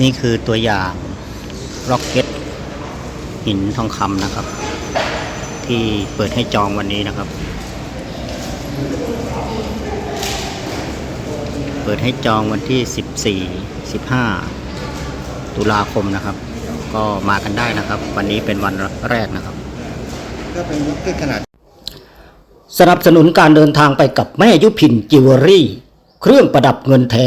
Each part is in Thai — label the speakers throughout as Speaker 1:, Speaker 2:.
Speaker 1: นี่คือตัวอย่างร็อกเก็ตหินทองคำนะครับ ที่เปิดให้จองวันนี้นะครับ เปิดให้จองวันที่ 14 15 ตุลาคมนะครับ ก็มากันได้นะครับ วันนี้เป็นวันแรกนะครับ
Speaker 2: ก็เป็นล็อกเก็ตขนาด
Speaker 1: สนับสนุนการเดินทางไปกับแม่ยุพินจิวเวลรี่ เครื่องประดับเงินแท้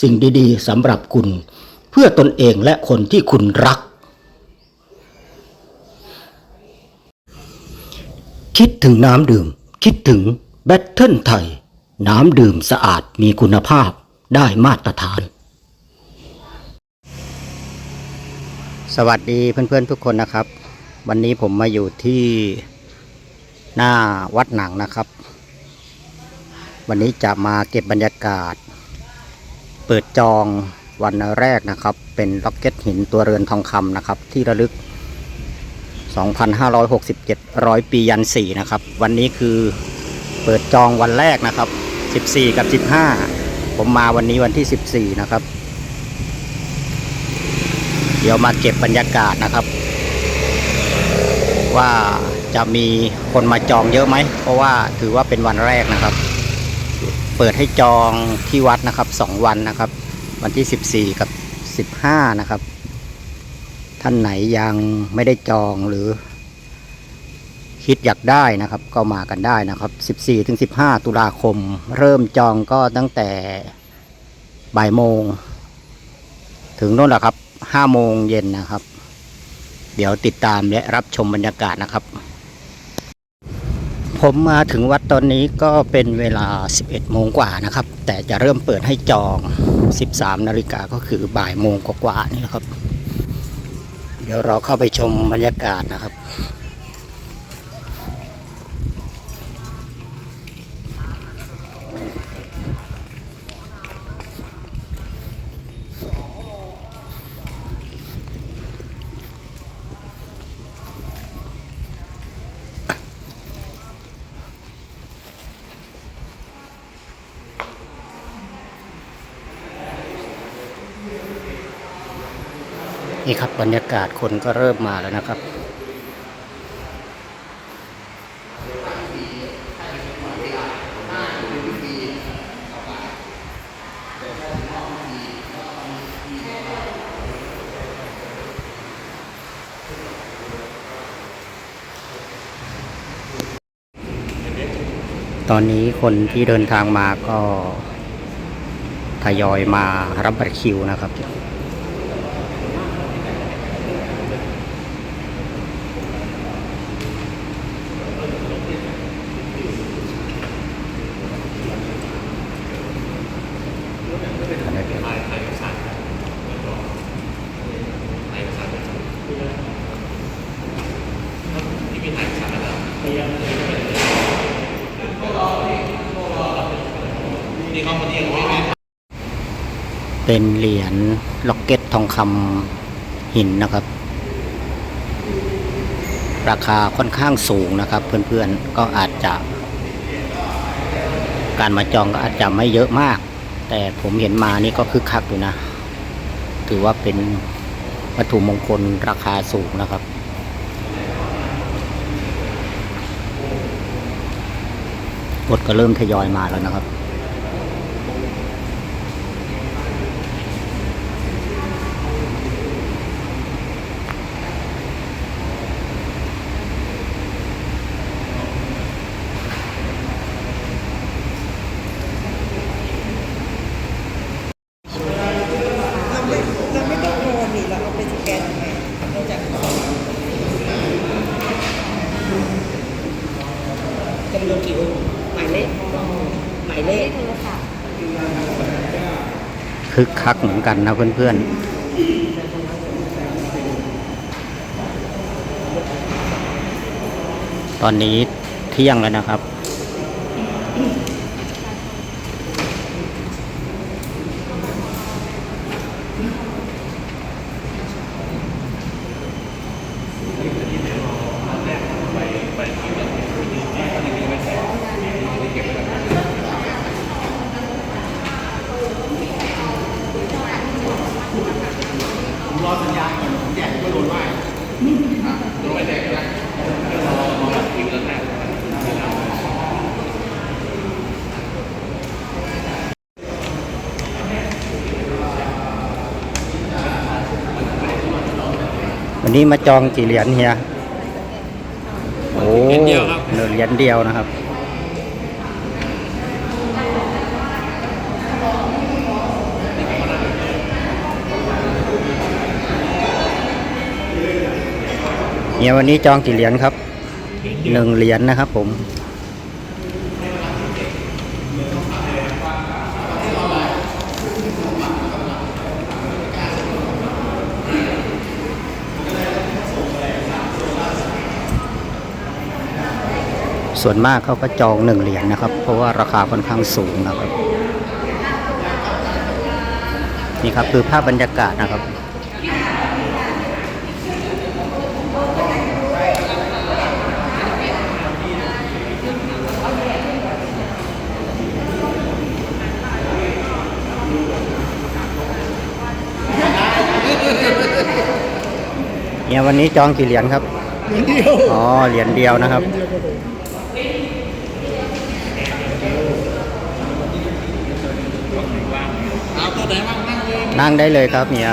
Speaker 1: สิ่งดีๆสำหรับคุณ เพื่อตนเองและคนที่คุณรัก คิดถึงน้ำดื่ม คิดถึงแบตเทิลไทย น้ำดื่มสะอาดมีคุณภาพได้มาตรฐาน สวัสดีเพื่อนๆทุกคนนะครับ วันนี้ผมมาอยู่ที่หน้าวัดหนังนะครับ วันนี้จะมาเก็บบรรยากาศ เปิดจองวันแรกนะครับ เป็นล็อกเก็ตหินตัวเรือนทองคำนะครับ ที่ระลึก 2,567ร้อยปียันสี่นะครับ วันนี้คือเปิดจองวันแรกนะครับ 14 กับ 15 ผมมาวันนี้วันที่ 14 นะครับ เดี๋ยวมาเก็บบรรยากาศนะครับ ว่าจะมีคนมาจองเยอะไหม เพราะว่าถือว่าเป็นวันแรกนะครับ เปิดให้จองที่วัดนะครับ2วันนะครับ วันที่ 14 กับ 15 นะครับ ท่านไหนยังไม่ได้จองหรือ คิดอยากได้นะครับ ก็มากันได้นะครับ 14ถึง15 ตุลาคม เริ่มจองก็ตั้งแต่บ่ายโมง ถึงโน่นแหละครับ5โมงเย็นนะครับ เดี๋ยวติดตามและรับชมบรรยากาศนะครับ ผมมาถึงวัดตอนนี้ก็เป็นเวลา 11 โมงกว่านะครับ แต่จะเริ่มเปิดให้จอง 13 นาฬิกาก็คือบ่ายโมงกว่าๆนี่นะครับ เดี๋ยวเราเข้าไปชมบรรยากาศนะครับ นี่ครับบรรยากาศคนก็เริ่มมาแล้วนะครับ ตอนนี้คนที่เดินทางมาก็ทยอยมารับบัตรคิวนะครับ เป็นเหรียญล็อกเก็ตทองคำหินนะครับ ราคาค่อนข้างสูงนะครับ เพื่อนๆก็อาจจะ การมาจองก็อาจจะไม่เยอะมาก แต่ผมเห็นมานี่ก็คึกคักอยู่นะ ถือว่าเป็นวัตถุมงคลราคาสูงนะครับรถก็เริ่มทยอยมาแล้วนะครับ
Speaker 3: คึ
Speaker 1: กคักเหมือนกันนะเพื่อนๆ ตอนนี้เที่ยงแล้วนะครับ นนี้มาจองกี่เหรียญเฮีย โอ้เหรียญเดียวครับ เหรียญเดียวนะครับ เฮียวันนี้จองกี่เหรียญครับ หนึ่งเหรียญนะครับผม ส่วนมากเขาก็จองหนึ่งเหรียญนะครับ เพราะว่าราคาค่อนข้างสูงนะครับ นี่ครับคือภาพบรรยากาศนะครับเนี่ยวันนี้จองกี่เหรียญครับ เหรียญเดียว อ๋อ เหรียญเดียวนะครับ
Speaker 2: เอาตัวไหนบ้างนั่งเลย
Speaker 1: นั่งได้เลยครับเฮีย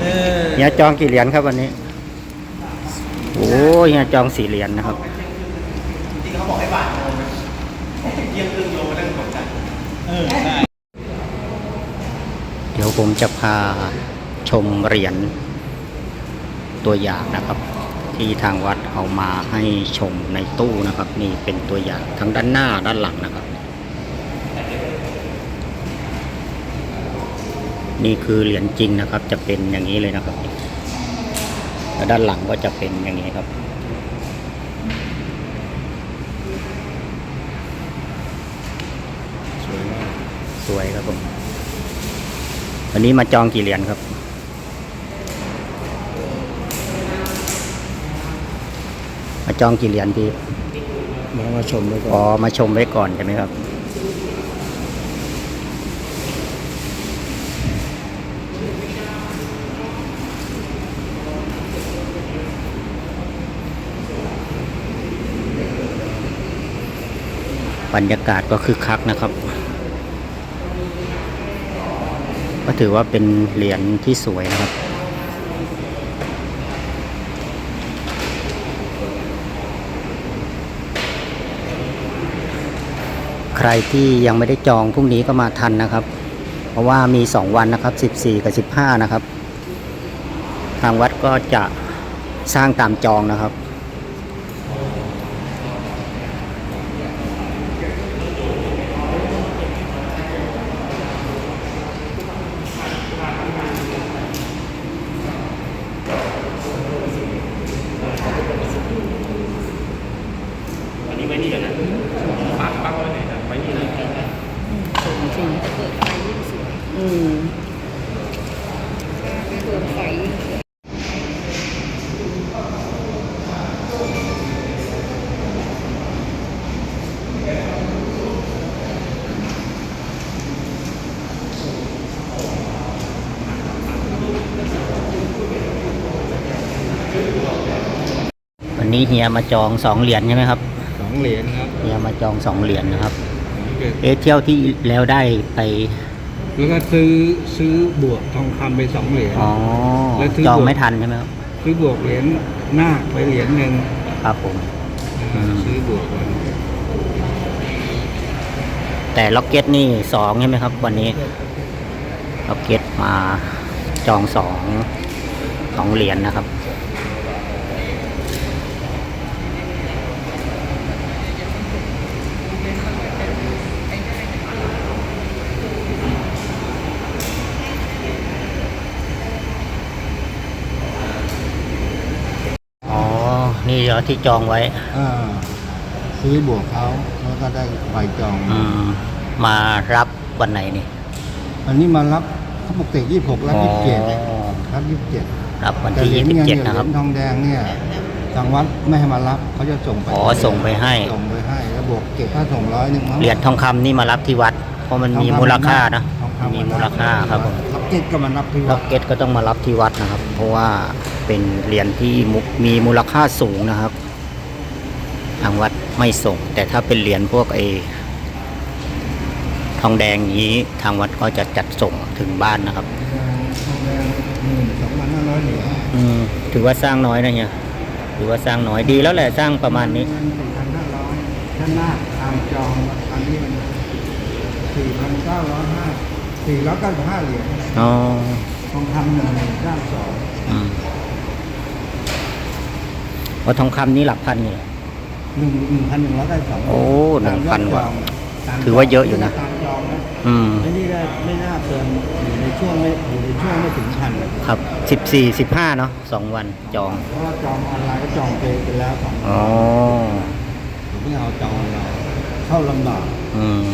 Speaker 2: เออ
Speaker 1: เฮียจองกี่เหรียญครับวันนี้ โอ้เฮียจองสี่เหรียญนะครับ
Speaker 2: ที่เขาบอกให้บาทเยี่ยมครึ่งโลนั่งกดกันเออใช่
Speaker 1: เดี๋ยวผมจะพาชมเหรียญตัวอย่างนะครับ ที่ทางวัดเอามาให้ชมในตู้นะครับ นี่เป็นตัวอย่างทั้งด้านหน้าด้านหลังนะครับ นี่คือเหรียญจริงนะครับ จะเป็นอย่างนี้เลยนะครับแล้วด้านหลังก็จะเป็นอย่างนี้ครับสวยครับผมวันนี้มาจองกี่เหรียญครับ มา จองกี่เหรียญพี่
Speaker 2: มามาชมด้วย
Speaker 1: อ๋อมาชมไว้ก่อนใช่ไหมครับ บรรยากาศก็คึกคักนะครับ ก็ถือว่าเป็นเหรียญที่สวยนะครับ ใครที่ยังไม่ได้จองพรุ่งนี้ก็มาทันนะครับ เพราะว่ามี 2 วันนะครับ 14 กับ 15 นะครับ ทางวัดก็จะสร้างตามจองนะครับ
Speaker 3: อืมเปิดไฟ
Speaker 1: วั นนี้เฮียมาจอง2เหรียญใช่ไหมครับ
Speaker 2: สองเหรียญครับ
Speaker 1: เฮียมาจอง2เหรียญนะครับ
Speaker 2: เกิด
Speaker 1: เอะเที่ยวที่แล้วได้ไป
Speaker 2: แล้วก็ซื้อซื้อบวกทองคำไปสองเหรียญ
Speaker 1: อ๋อ
Speaker 2: แล้วซื้อ
Speaker 1: จอง
Speaker 2: บวก
Speaker 1: ไม่ทันใช่ไหมครับ
Speaker 2: ซื้อบวกเหรียญนาคไปเหรียญหนึ่ง
Speaker 1: ครับผม
Speaker 2: อ่าซื้อบวกกัน
Speaker 1: แต่ล็อกเก็ตนี่สองใช่ไหมครับ วันนี้ล็อกเก็ตมาจองสองสองเหรียญนะครับ นี่เหรอที่จองไว้
Speaker 4: อ่าซื้อบวกเขาแล้วก็ได้ใบจอง
Speaker 1: อืม มารับวันไหนนี่
Speaker 4: อันนี้มารับเขาปกติยี่หกรับยี่สิบเจ็ด
Speaker 1: อ๋อ
Speaker 4: รับยี่สิบเจ็ด
Speaker 1: รับวัน
Speaker 4: แต่
Speaker 1: ที่
Speaker 4: เหรียญ
Speaker 1: ยี่สิบ
Speaker 4: เงิน
Speaker 1: เจ็ด
Speaker 4: เนี่ยเห
Speaker 1: นะค
Speaker 4: รี
Speaker 1: รับ
Speaker 4: ยญทองแดงเนี่ยทางวัดไม่ให้มารับเขาจะส่งไป
Speaker 1: อ๋อส่งไปให้
Speaker 4: ส่งไปให้แล้วบวกเก็บค่าส่งร้อยหนึ่งมั้ง
Speaker 1: เหรียญทองคำนี่มารับที่วัด เพราะมันมีมูลค่านะ
Speaker 4: ทองคำ
Speaker 1: มีมูลค่าครับผม
Speaker 4: ล็อกเก็ตก็มารับที่
Speaker 1: ล็
Speaker 4: วั
Speaker 1: อ
Speaker 4: ด
Speaker 1: กเก็ตก็ต้องมารับที่วัดนะครับ เพราะว่า เป็นเหรียญที่มุมีมูลค่าสูงนะครับ ทางวัดไม่ส่ง แต่ถ้าเป็นเหรียญพวกไอทองแดงอย่างนี้ทางวัดก็จะจัดส่งถึงบ้านนะครับ
Speaker 4: ทองแดงหมื่นสองพันห้าร้อยเหรียญ
Speaker 1: อืมถือว่าสร้างน้อยนะเนี่ยถือว่าสร้างน้อยดีแล้วแหละสร้างประมาณนี้
Speaker 4: เงินสี่พันห้าร้อยท่านหน้าตามจองอันนี้มันสี่พันเก้าร้อยห้าสี่ร้อยเก้าสิบห้าเหรียญ
Speaker 1: อ๋อ
Speaker 4: ทองคำหนึ่งหนึ่งเก้าสอง
Speaker 1: อืม ว่าทองคำนี้หลักพันอยู่เหรอ
Speaker 4: หนึ่งหนึ่งพันหนึ่งร้อยเก้าสิบสอง
Speaker 1: โอ้
Speaker 4: ตามยอด
Speaker 1: 1,000กว่า
Speaker 4: จองตม
Speaker 1: ถือว่าเยอะอยู่นะ
Speaker 4: ตามจองนะ
Speaker 1: อืม
Speaker 4: ไอ้นี่ได้ไม่น่าเกินอยู่ในช่วงไม่อยู่ในช่วงไม่ถึงพัน
Speaker 1: ครับสิบสี่สิบห้าเนาะสองวันจอง
Speaker 4: เพราะว่าจองออนไลน์ก็จองไปไปแล้วสอง
Speaker 1: อ๋อ
Speaker 4: ผมไม่เอาจองออนไลน์เข้าลำบาก
Speaker 1: อืม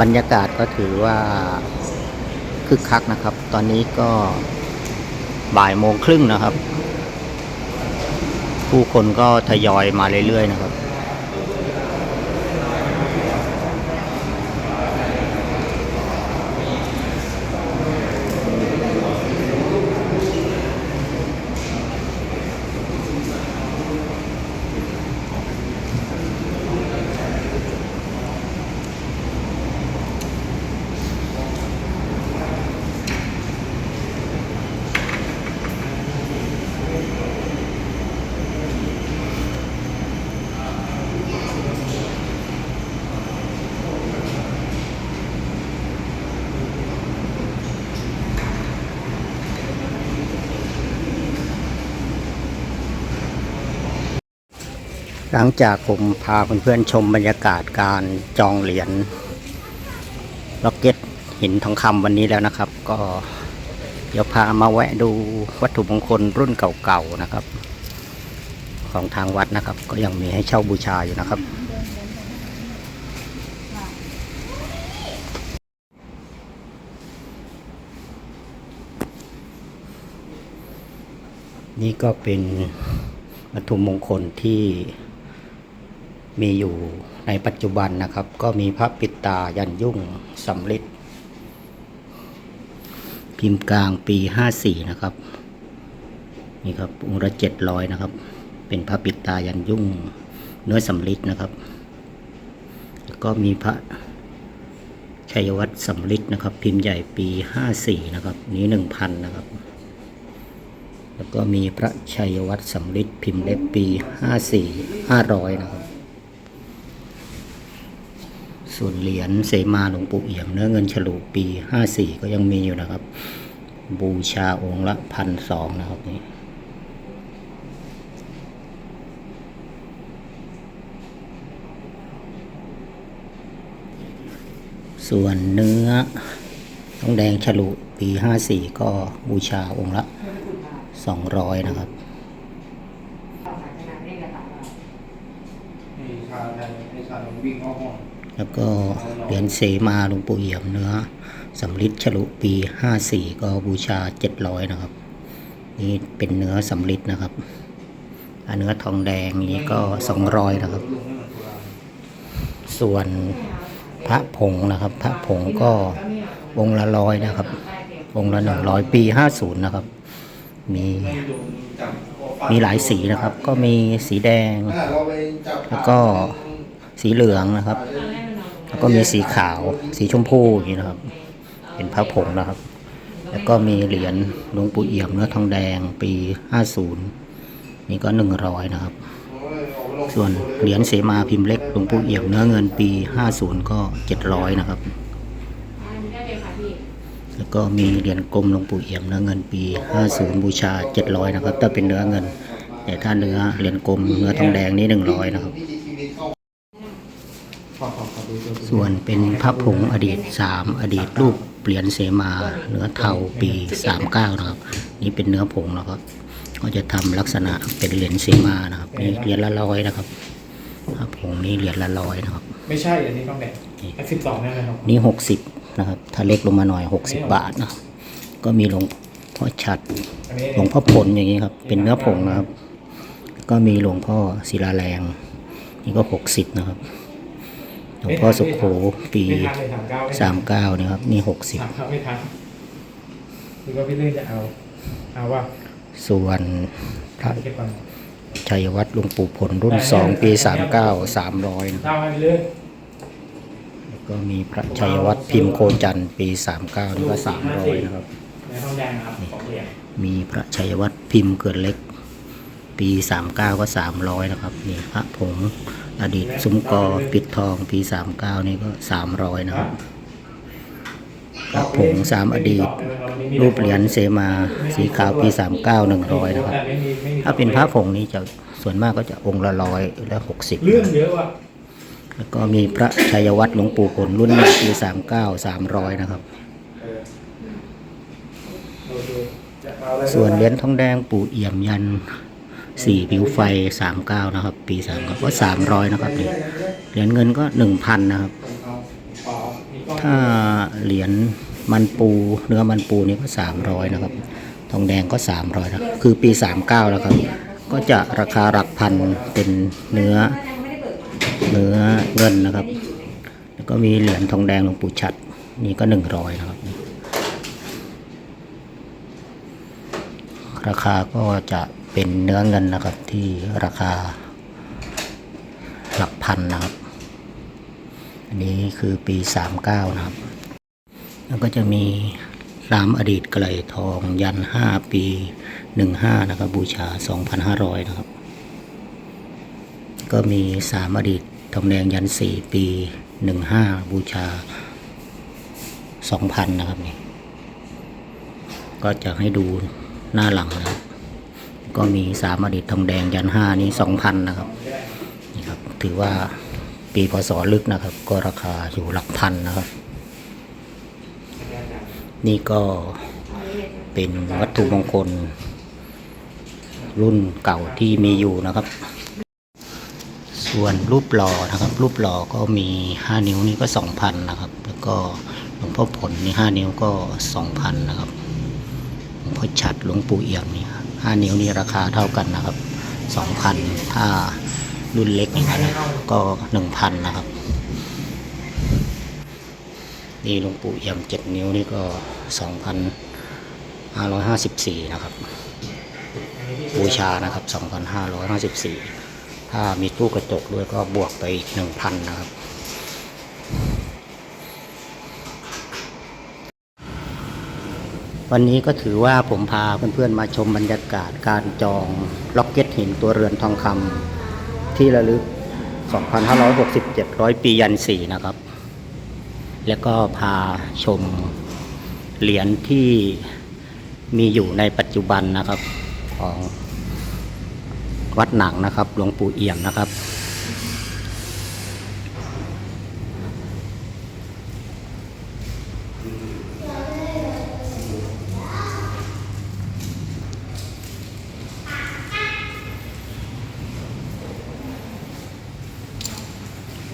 Speaker 1: บรรยากาศก็ถือว่า คึกคักนะครับ ตอนนี้ก็บ่ายโมงครึ่งนะครับ ผู้คนก็ทยอยมาเรื่อยๆนะครับ หลังจากผมพาเพื่อนๆชมบรรยากาศการจองเหรียญล็อกเก็ตหินทองคำวันนี้แล้วนะครับ ก็เดี๋ยวพามาแวะดูวัตถุมงคลรุ่นเก่าๆนะครับ ของทางวัดนะครับ ก็ยังมีให้เช่าบูชาอยู่นะครับ นี่ก็เป็นวัตถุมงคลที่ มีอยู่ในปัจจุบันนะครับ ก็มีพระปิดตายันยุ่งสำริดพิมพ์กลางปี 54 นะครับ นี่ครับองค์ละเจ็ดร้อยนะครับ เป็นพระปิดตายันยุ่งเนื้อสำริดนะครับแล้วก็มีพระชัยวัตรสำริดนะครับ พิมพ์ใหญ่ปี 54 นะครับ นี้ 1,000 นะครับ แล้วก็มีพระชัยวัตรสำริดพิมพ์เล็บปี 54 500 นะครับ ส่วนเหรียญเสมาหลวงปู่เอี่ยมเนื้อเงินฉลูปี 54 ก็ยังมีอยู่นะครับ บูชาองค์ละพันสองนะครับนี่ส่วนเนื้อทองแดงฉลุปี 54 ก็บูชาองค์ละ 200 นะครับ
Speaker 4: ให้ชาแทนให้ชาลงวิ่งเข้าห้อง
Speaker 1: แล้วก็เหรียญเสมาหลวงปู่เอี่ยมเนื้อสำริดฉลุปี 54 ก็บูชา 700 นะครับ นี่เป็นเนื้อสำริดนะครับอันเนื้อทองแดงนี้ก็ 200 นะครับ ส่วนพระผงนะครับ พระผงก็องค์ละร้อยนะครับ องค์ละหนึ่งร้อยปี50นะครับ มีมีหลายสีนะครับ ก็มีสีแดง แล้วก็สีเหลืองนะครับ แล้วก็มีสีขาว สีชมพูอย่างนี้นะครับ เป็นพระผงนะครับ แล้วก็มีเหรียญหลวงปู่เอี่ยมเนื้อทองแดงปี 50 นี่ก็ 100 นะครับ ส่วนเหรียญเสมาพิมพ์เล็กหลวงปู่เอี่ยมเนื้อเงินปี 50 ก็ 700 นะครับ แล้วก็มีเหรียญกลมหลวงปู่เอี่ยมเนื้อเงินปี 50 บูชา 700 นะครับถ้าเป็นเนื้อเงินแต่ถ้าเนื้อเหรียญกลมเนื้อทองแดงนี่ 100 นะครับ
Speaker 4: ขอขอขอดูตัว
Speaker 1: ส่วนเป็นพระผงอดีต 3 อดีตรูปเหรียญเสมาเนื้อเทาปีสามเก้านะครับ นี่เป็นเนื้อผงนะครับ ก็จะทำลักษณะเป็นเหรียญเสมานะครับนี่เหรียญละร้อยนะครับถ้าผงนี้เหรียญละร้อยนะครับ
Speaker 2: ไม่ใช่อันนี้ต้องแดงสิบสองนั่นแหละครับ
Speaker 1: นี่หกสิบนะครับ ถ้าเล็กลงมาหน่อยหกสิบบาทนะครับก็มีหลวงพ่อชัด
Speaker 2: อันนี้
Speaker 1: หลวงพ่อผลอย่างนี้ครับ เป็นเนื้อผงนะครับ ก็มีหลวงพ่อศิลาแรง นี่ก็หกสิบนะครับ หลวงพ่อสุโขปี
Speaker 2: ไม่ทันเลยสามเก้าไม่ทัน
Speaker 1: สามเก้านะครับ นี่หกสิบ
Speaker 2: สามเก้าไม่ทันหรือว่าพี่เลื่อนจะเอาเอาว่า
Speaker 1: ส่วนพระ
Speaker 2: เก็บก่อน
Speaker 1: ชัยวัฒน์หลวงปู่ผลรุ่นสองปีสามเก้าสามร้อยนะ
Speaker 2: เล่าให้พี่เลื่อน
Speaker 1: แล้วก็มีพระชัยวัฒน์พิมพ์โคจันทร์ปีสามเก้านี่ก็สามร้อยนะครับ
Speaker 2: ในทองแดงนะครับสองเหรียญ
Speaker 1: มีพระชัยวัฒน์พิมพ์เกิดเล็ก ปีสามเก้าก็สามร้อยนะครับนี่พระผง อดีตซุ้มกอปิดทองปีสามเก้านี่ก็สามร้อยนะครับพระผงสามอดีต รูปเหรียญเสมาสีขาวปีสามเก้าหนึ่งร้อยนะครับ ถ้าเป็นพระผงนี้จะส่วนมากก็จะองค์ละร้อยและหกสิบ
Speaker 2: เรื่องเยอะว่ะ
Speaker 1: แล้วก็มีพระชัยวัฒน์หลวงปู่ผลรุ่นหนึ่งปีสามเก้าสามร้อยนะครับ ส่วนเหรียญทองแดงปู่เอี่ยมยัน สี่ผิวไฟสามเก้านะครับ ปีสามเก้าก็สามร้อยนะครับนี่เหรียญเงินก็หนึ่งพันนะครับ ถ้าเหรียญมันปูเนื้อมันปูนี่ก็สามร้อยนะครับ ทองแดงก็สามร้อยนะคือปีสามเก้าแล้วครับ ก็จะราคาหลักพันเป็นเนื้อเนื้อเงินนะครับ แล้วก็มีเหรียญทองแดงหลวงปู่ฉัดนี่ก็หนึ่งร้อยนะครับราคาก็จะ เป็นเนื้อเงินนะครับที่ราคาหลักพันนะครับ อันนี้คือปีสามเก้านะครับ แล้วก็จะมีรามอดีตไกลทองยันห้าปีหนึ่งห้านะครับ บูชาสองพันห้าร้อยนะครับ ก็มีสามอดีตทองแดงยันสี่ปีหนึ่งห้าบูชาสองพันนะครับนี่ก็จะให้ดูหน้าหลังนะครับ ก็มีสามอดีตทองแดงยันห้านี้สองพันนะครับนี่ครับ ถือว่าปีพศลึกนะครับ ก็ราคาอยู่หลักพันนะครับ นี่ก็เป็นวัตถุมงคล รุ่นเก่าที่มีอยู่นะครับ ส่วนรูปหล่อนะครับ รูปหล่อก็มี5นิ้วนี่ก็2,000นนะครับ แล้วก็หลวงพ่อผลนี่5นิ้วก็2,000นะครับหลวงพ่อฉัดหลวงปู่เอี่ยมนี่ 5 นิ้วนี่ราคาเท่ากันนะครับ 2,000 ถ้ารุ่นเล็กอย่างนั้นก็ 1,000 นะครับ นี่หลวงปู่เอี่ยมเจ็ดนิ้วนี่ก็สองพันะครับ บูชานะครับสองพันห้าร้อยห้าสิบสี่ถ้ามีตู้กระจกด้วยก็บวกไปอีกหนึ่งพันนะครับ วันนี้ก็ถือว่าผมพาเพื่อนๆมาชมบรรยากาศการจองล็อกเก็ตหินตัวเรือนทองคำที่ระลึก 2,567ร้อยปียันสีนะครับ แล้วก็พาชมเหรียญที่มีอยู่ในปัจจุบันนะครับของวัดหนังนะครับ หลวงปู่เอี่ยมนะครับ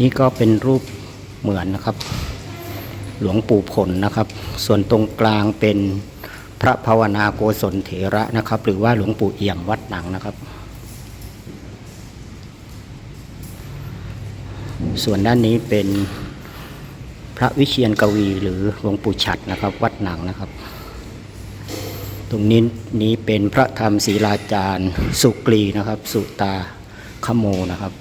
Speaker 1: นี่ก็เป็นรูปเหมือนนะครับ หลวงปู่ผลนะครับ ส่วนตรงกลางเป็นพระภาวนาโกศลเถระนะครับ หรือว่าหลวงปู่เอี่ยมวัดหนังนะครับ ส่วนด้านนี้เป็นพระวิเชียนกวีหรือหลวงปู่ฉัดนะครับ วัดหนังนะครับ ตรงนี้นี้เป็นพระธรรมศีลาจารย์ สุกรีนะครับ สุตาขโมนะครับ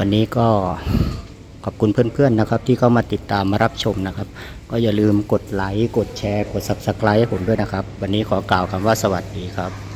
Speaker 1: วันนี้ก็ขอบคุณเพื่อนๆนะครับ ที่เข้ามาติดตามมารับชมนะครับ ก็อย่าลืมกดไลค์กดแชร์ กด Subscribe ให้ผมด้วยนะครับ วันนี้ขอกล่าวคำว่าสวัสดีครับ